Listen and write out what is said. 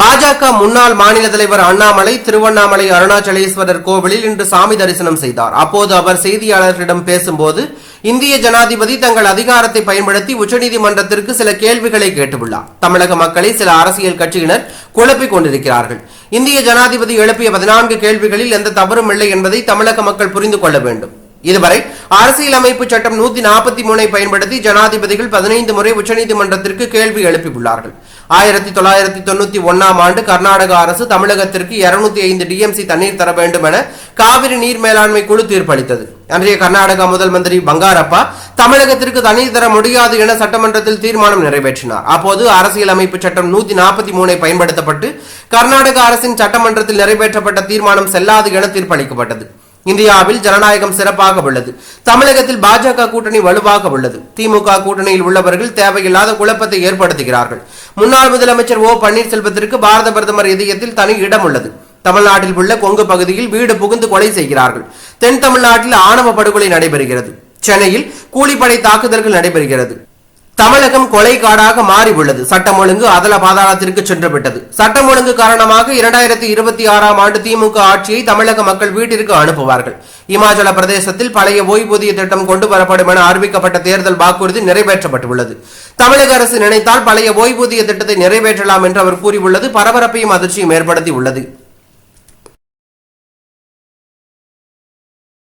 பாஜக முன்னாள் மாநில தலைவர் அண்ணாமலை திருவண்ணாமலை அருணாச்சலேஸ்வரர் கோவிலில் இன்று சாமி தரிசனம் செய்தார். அப்போது அவர் செய்தியாளர்களிடம் பேசும்போது இந்திய ஜனாதிபதி தங்கள் அதிகாரத்தை பயன்படுத்தி உச்சநீதிமன்றத்திற்கு சில கேள்விகளை கேட்டுள்ளார். தமிழக மக்களை சில அரசியல் கட்சியினர் குழப்பிக் கொண்டிருக்கிறார்கள். இந்திய ஜனாதிபதி எழுப்பிய பதினான்கு கேள்விகளில் எந்த தவறும் இல்லை என்பதை தமிழக மக்கள் புரிந்து கொள்ள வேண்டும். இதுவரை அரசியலமைப்பு சட்டம் நூத்தி நாற்பத்தி மூணை பயன்படுத்தி ஜனாதிபதிகள் பதினைந்து முறை உச்சநீதிமன்றத்திற்கு கேள்வி எழுப்பியுள்ளார்கள். ஆயிரத்தி தொள்ளாயிரத்தி தொண்ணூத்தி ஒன்னாம் ஆண்டு கர்நாடக அரசு தமிழகத்திற்கு இருநூத்தி ஐந்து டிஎம்சி தண்ணீர் தர வேண்டும் என காவிரி நீர் மேலாண்மை குழு தீர்ப்பளித்தது. அன்றைய கர்நாடக முதல் மந்திரி பங்காரப்பா தமிழகத்திற்கு தண்ணீர் தர முடியாது என சட்டமன்றத்தில் தீர்மானம் நிறைவேற்றினார். அப்போது அரசியலமைப்பு சட்டம் நூத்தி நாற்பத்தி மூணை பயன்படுத்தப்பட்டு கர்நாடக அரசின் சட்டமன்றத்தில் நிறைவேற்றப்பட்ட தீர்மானம் செல்லாது என தீர்ப்பளிக்கப்பட்டது. இந்தியாவில் ஜனநாயகம் சிறப்பாக உள்ளது. தமிழகத்தில் பாஜக கூட்டணி வலுவாக உள்ளது. திமுக கூட்டணியில் உள்ளவர்கள் தேவையில்லாத குழப்பத்தை ஏற்படுத்துகிறார்கள். முன்னாள் முதலமைச்சர் ஓ பன்னீர்செல்வத்திற்கு பாரத பிரதமர் இதயத்தில் தனி இடம் உள்ளது. தமிழ்நாட்டில் உள்ள கொங்கு பகுதியில் வீடு புகுந்து கொலை செய்கிறார்கள். தென் தமிழ்நாட்டில் ஆணவ படுகொலை நடைபெறுகிறது. சென்னையில் கூலிப்படை தாக்குதல்கள் நடைபெறுகிறது. தமிழகம் கொலை காடாக மாறி உள்ளது. சட்டம் ஒழுங்கு அதல பாதாளத்திற்கு சென்று விட்டது சட்டம் ஒழுங்கு காரணமாக இரண்டாயிரத்தி இருபத்தி ஆறாம் ஆண்டு திமுக ஆட்சியை தமிழக மக்கள் வீட்டிற்கு அனுப்புவார்கள். இமாச்சல பிரதேசத்தில் பழைய ஓய்வூதிய திட்டம் கொண்டு வரப்படும் என அறிவிக்கப்பட்ட தேர்தல் வாக்குறுதி நிறைவேற்றப்பட்டுள்ளது. தமிழக அரசு நினைத்தால் பழைய ஓய்வூதிய திட்டத்தை நிறைவேற்றலாம் என்று அவர் கூறியுள்ளது. பரபரப்பையும் அதிர்ச்சியும் ஏற்படுத்தி உள்ளது